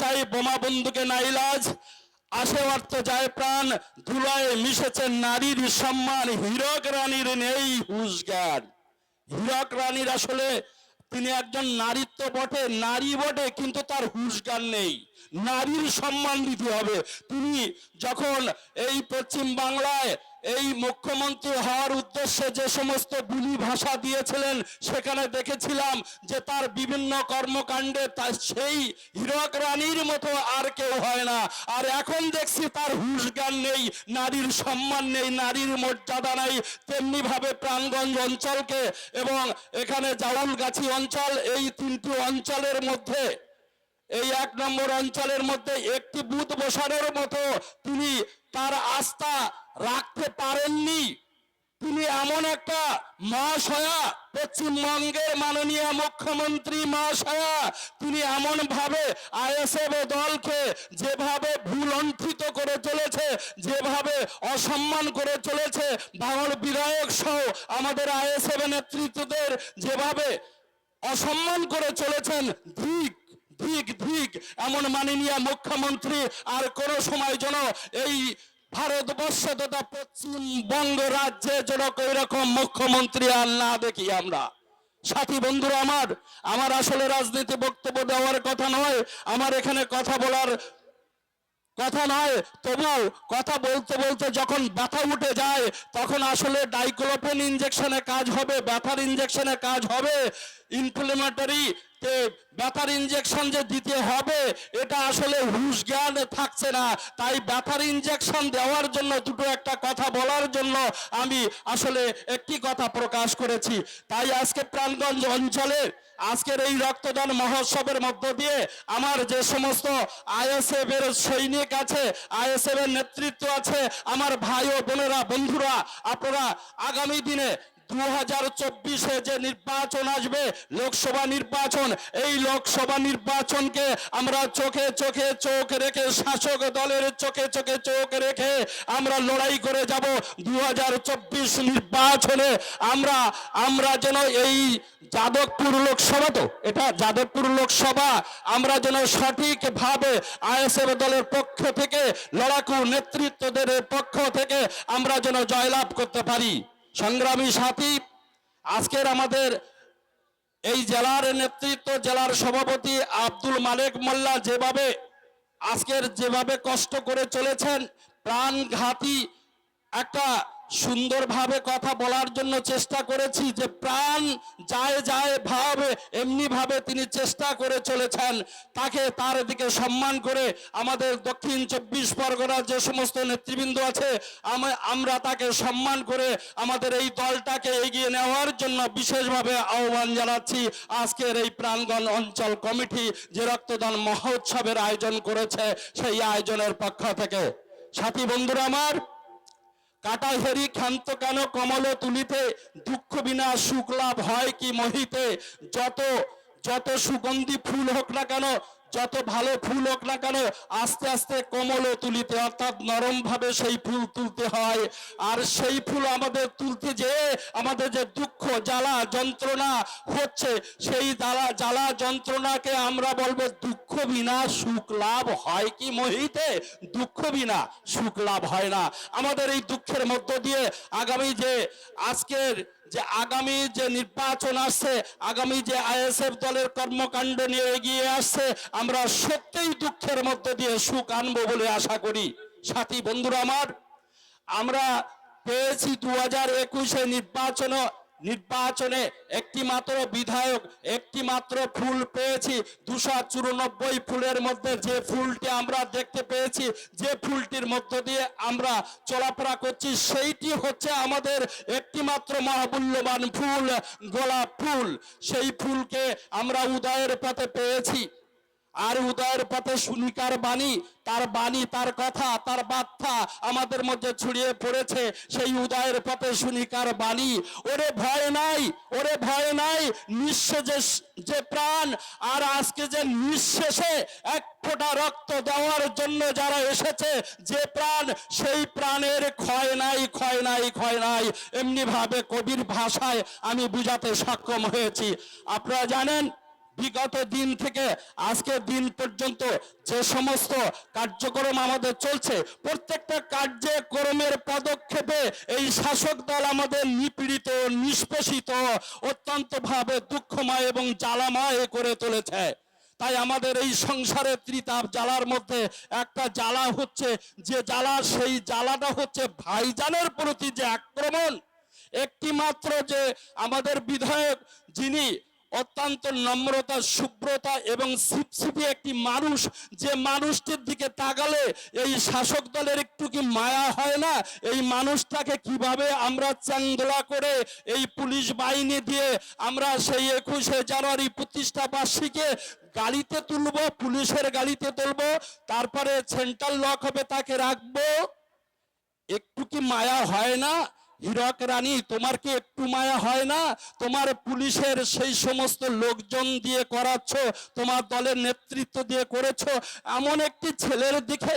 চাই বোমা বন্দুকে নাইলাজ আসে অর্থ যায় প্রাণ, ধুলায় মিশেছে নারীর সম্মান। হীরক রানীর নেই হুশগান হীরক রানীর আসলে তিনি একজন নারীত্ব বটে, নারী বটে, কিন্তু তার হুশগান নেই। নারীর সম্মান দিতে হবে। তিনি যখন এই পশ্চিম বাংলায় এই মুখ্যমন্ত্রী হওয়ার উদ্দেশ্যে যে সমস্ত বুলি ভাষা দিয়েছিলেন, সেখানে দেখেছিলাম যে তার বিভিন্ন কর্মকাণ্ডে তার সেই হীরক রানীর মতো আর কেউ হয় না। আর এখন দেখছি তার হুশজ্ঞান নেই, নারীর সম্মান নেই, নারীর মর্যাদা নেই তেমনি ভাবে প্রাণগঞ্জ অঞ্চলকে এবং এখানে জাউলগাছি অঞ্চল, এই তিনটি অঞ্চলের মধ্যে এই এক নম্বর অঞ্চলের মধ্যে একটি বুথ বসানোর মতো তিনি তার আস্থা রাখতে পারেননি। তিনি এমন একটা মহাশয়া, পশ্চিমবঙ্গের মাননীয় মুখ্যমন্ত্রী মহাশয়া। তিনি এমন ভাবে আইএসএফ দলকে যেভাবে ভুলণ্ঠিত করে চলেছে, যেভাবে অসম্মান করে চলেছে বাংল বিধায়ক সহ আমাদের আইএসএফ নেতৃত্বদের যেভাবে অসম্মান করে চলেছেন ধিক ধিক ধিক, এমন মাননীয় মুখ্যমন্ত্রী আর কোনো সময় যেন এই ভারতবর্ষ তথা পশ্চিমবঙ্গ রাজ্যে যেন ওই রকম মুখ্যমন্ত্রী আর না দেখি আমরা। সাথী বন্ধুরা আমার আমার আসলে রাজনীতি বক্তব্য দেওয়ার কথা নয়, আমার এখানে কথা বলার কথা নয় তবু কথা বলতে বলতে যখন ব্যথা উঠে যায়, তখন আসলে ডাইক্লোপেন ইনজেকশনে কাজ হবে, ব্যথার ইনজেকশনে কাজ হবে। ইনফ্লেমেটরি ব্যথার ইনজেকশন যে দিতে হবে, এটা আসলে হুশ জ্ঞান থাকছে না। তাই ব্যথার ইনজেকশন দেওয়ার জন্য দুটো একটা কথা বলার জন্য আমি আসলে একটি কথা প্রকাশ করেছি। তাই আজকে প্রাণগঞ্জ অঞ্চলে আজকের এই রক্তদান মহোৎসবের মধ্য দিয়ে আমার যে সমস্ত আইএসএফ এর সৈনিক আছে আইএসএফ এর নেতৃত্ব আছে, আমার ভাই ও বোনেরা, বন্ধুরা, আপনারা আগামী দিনে দু হাজার চব্বিশে যে নির্বাচন আসবে, লোকসভা নির্বাচন, এই লোকসভা নির্বাচনকে আমরা চোখে চোখে চোখ রেখে, শাসক দলের চোখে চোখে চোখ রেখে আমরা লড়াই করে যাব। দু হাজার চব্বিশ নির্বাচনে আমরা আমরা যেন এই যাদবপুর লোকসভা তো, এটা যাদবপুর লোকসভা, আমরা যেন সঠিকভাবে আইএসএফ দলের পক্ষ থেকে, লড়াকু নেতৃত্বদের পক্ষ থেকে আমরা যেন জয়লাভ করতে পারি। সংগ্রামী সাথী, আজকের আমাদের এই জেলার নেতৃত্ব জেলার সভাপতি আব্দুল মালেক মোল্লা যেভাবে আজকের যেভাবে কষ্ট করে চলেছেন, প্রাণঘাতী একটা সুন্দরভাবে কথা বলার জন্য চেষ্টা করেছি যে প্রাণ যায় যায় ভাবে এমনি ভাবে তিনি চেষ্টা করে চলেছেন। তাকে তার দিকে সম্মান করে আমাদের দক্ষিণ চব্বিশ পরগনার যে সমস্ত নেতৃবৃন্দ আছে, আম- আমরা তাকে সম্মান করে আমাদের এই দলটাকে এগিয়ে নেওয়ার জন্য বিশেষভাবে আহ্বান জানাচ্ছি। আজকের এই প্রাণগণ অঞ্চল কমিটি যে রক্তদান মহোৎসবের আয়োজন করেছে, সেই আয়োজনের পক্ষ থেকে। সাথী বন্ধুরা আমার কাটা হেরি ক্ষান্ত কেন কমল তুলিতে? দুঃখ বিনা সুখ লাভ হয় কি মহিতে? যত যত সুগন্ধি ফুল হোক না কেন যত ভালো ফুল হোক না কেন, আস্তে আস্তে কমল তুলিতে, অর্থাৎ নরম ভাবে সেই ফুল তুলতে হয়। আর সেই ফুল আমাদের তুলতে যে আমাদের যে দুঃখ, জ্বালা, যন্ত্রণা হচ্ছে, সেই জ্বালা জ্বালা, যন্ত্রণাকে আমরা বলব দুঃখ বিনা সুখ লাভ হয় কি মহিতে? দুঃখ বিনা সুখ লাভ হয় না। আমাদের এই দুঃখের মধ্য দিয়ে আগামী যে আজকের যে আগামী যে নির্বাচন আসছে, আগামী যে আইএসএফ দলের কর্মকাণ্ড নিয়ে এগিয়ে আসছে, আমরা সত্যিই দুঃখের মধ্য দিয়ে সুখ আনব বলে আশা করি। সাথী বন্ধুরা আমার, আমরা পেয়েছি দু হাজার একুশে নির্বাচন নির্বাচনে একটি মাত্র বিধায়ক একটি মাত্র ফুল পেয়েছি। দুশো চুরানব্বই ফুলের মধ্যে যে ফুলটি আমরা দেখতে পেয়েছি, যে ফুলটির মধ্য দিয়ে আমরা চলাফেরা করছি, সেইটি হচ্ছে আমাদের একটি মাত্র মহামূল্যবান ফুল, গোলাপ ফুল। সেই ফুলকে আমরা উদয়ের পথে পেয়েছি। আর উদয়ের পথে সুনিকার বাণী, তার বাণী, তার কথা, তার বার্তা আমাদের মধ্যে ছড়িয়ে পড়েছে। সেই উদয়ের পথে সুনিকার বাণী, ওরে ভয় নাই, ওরে ভয় নাই নিঃশ্ব যে প্রাণ, আর আজকে যে নিঃশেষে এক ফোঁটা রক্ত দেওয়ার জন্য যারা এসেছে, যে প্রাণ, সেই প্রাণের ক্ষয় নাই ক্ষয় নাই ক্ষয় নাই। এমনি ভাবে কবির ভাষায় আমি বুঝাতে সক্ষম হয়েছি। আপনারা জানেন বিগত দিন থেকে আজকের দিন পর্যন্ত যে সমস্ত কার্যক্রম আমাদের চলছে, প্রত্যেকটা কার্যক্রমের পদক্ষেপে এই শাসক দল আমাদের নিপীড়িত, নিষ্পেষিত অত্যন্ত ভাবে দুঃখময় এবং জ্বালাময় করে তুলেছে। তাই আমাদের এই সংসারের ত্রিতাপ জ্বালার মধ্যে একটা জ্বালা হচ্ছে, যে জ্বালা, সেই জ্বালাটা হচ্ছে ভাইজানের প্রতি যে আক্রমণ। একটি মাত্র যে আমাদের বিধায়ক যিনি অত্যন্ত নম্রতা, শুভ্রতা এবং সিপসিপি একটি মানুষ। যে মানুষটির দিকে তাকালে এই শাসক দলের একটু কি মায়া হয় না? এই মানুষটাকে কীভাবে আমরা চান্দোলা করে এই পুলিশ বাহিনী দিয়ে আমরা সেই একুশে জানুয়ারি প্রতিষ্ঠা বার্ষিকে গাড়িতে তুলব, পুলিশের গাড়িতে তুলবো, তারপরে সেন্ট্রাল লক হবে, তাকে রাখব? একটু কি মায়া হয় না? হীরক রানী, তোমার কি একটু মায়া হয় না? তোমার পুলিশের সেই সমস্ত লোকজন দিয়ে করাচ্ছ, তোমার দলের নেতৃত্ব দিয়ে করেছ, এমন একটি ছেলের দিকে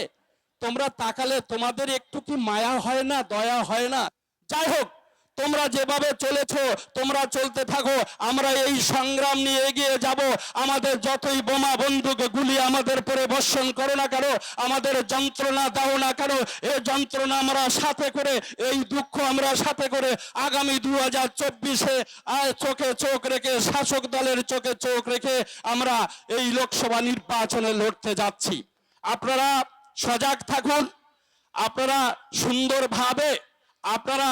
তোমরা তাকালে তোমাদের একটু কি মায়া হয় না, দয়া হয় না? যাই হোক তোমরা যেভাবে চলেছ, তোমরা চলতে থাকো, আমরা এই সংগ্রাম নিয়ে এগিয়ে যাব। আমাদের যতই বোমা বন্দুক গুলি আমাদের পরে বর্ষণ করো না কেন, আমাদের যন্ত্রণা দাও না কেন এই যন্ত্রণা আমরা সাথে করে, এই দুঃখ আমরা সাথে করে আগামী দু হাজার চব্বিশে চোখে চোখ রেখে, শাসক দলের চোখে চোখ রেখে আমরা এই লোকসভা নির্বাচনে লড়তে যাচ্ছি। আপনারা সজাগ থাকুন, আপনারা সুন্দরভাবে, আপনারা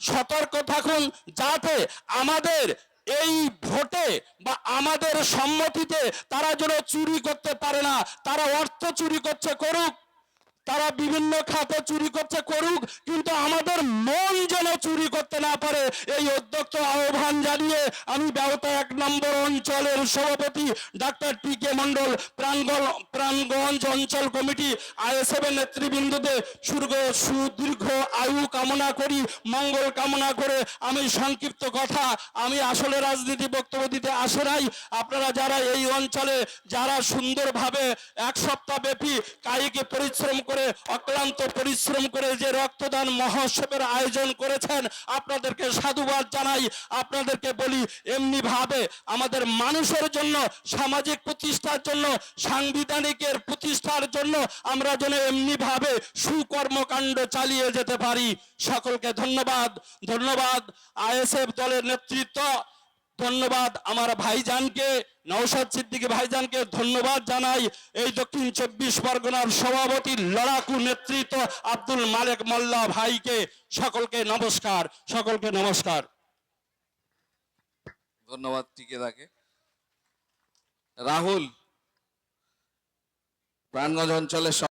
সতর্ক থাকুন যাতে আমাদের এই ভোটে বা আমাদের সম্মতিতে তারা যেন চুরি করতে পারে না, তারা অর্থ চুরি করছে করুক। তারা বিভিন্ন খাতে চুরি করছে করুক, কিন্তু আমাদের মন যেন চুরি করতে না পারে। এই উদ্যোক্ত আহ্বান জানিয়ে আমি ব্যবতা এক নম্বর অঞ্চলের সভাপতি ডাক্তার টি কে মন্ডল প্রাণগল প্রাণগঞ্জ অঞ্চল কমিটি, আইএসএফ এর নেতৃবৃন্দদের সুর্গ, সুদীর্ঘ আয়ু কামনা করি, মঙ্গল কামনা করে আমি সংক্ষিপ্ত কথা, আমি আসলে রাজনীতি বক্তব্য দিতে আসে নাই। আপনারা যারা এই অঞ্চলে, যারা সুন্দরভাবে এক সপ্তাহ ব্যাপী কায়িক পরিশ্রম করে অক্লান্ত পরিশ্রম করে যে রক্তদান মহোৎসবের আয়োজন করেছেন, আপনাদেরকে সাধুবাদ জানাই। আপনাদেরকে বলি এমনি ভাবে আমাদের মানুষের জন্য, সামাজিক প্রতিষ্ঠার জন্য, সাংবিধানিকের প্রতিষ্ঠার জন্য আমরা যেন এমনি ভাবে সুকর্মকাণ্ড চালিয়ে যেতে পারি। সকলকে ধন্যবাদ। ধন্যবাদ। আইএসএফ দলের নেতৃত্ব ধন্যবাদ আমার ভাইজানকে, নওশাদ সিদ্দিকী ভাইজানকে ধন্যবাদ জানাই। এই দক্ষিণ চব্বিশ পরগনার সভাপতি লড়াকু নেতৃত্ব আব্দুল মালেক মোল্লা ভাইকে সকলকে নমস্কার সকলকে নমস্কার। ধন্যবাদ টিকেদাকে। রাহুল, প্রাণগঞ্জ অঞ্চলের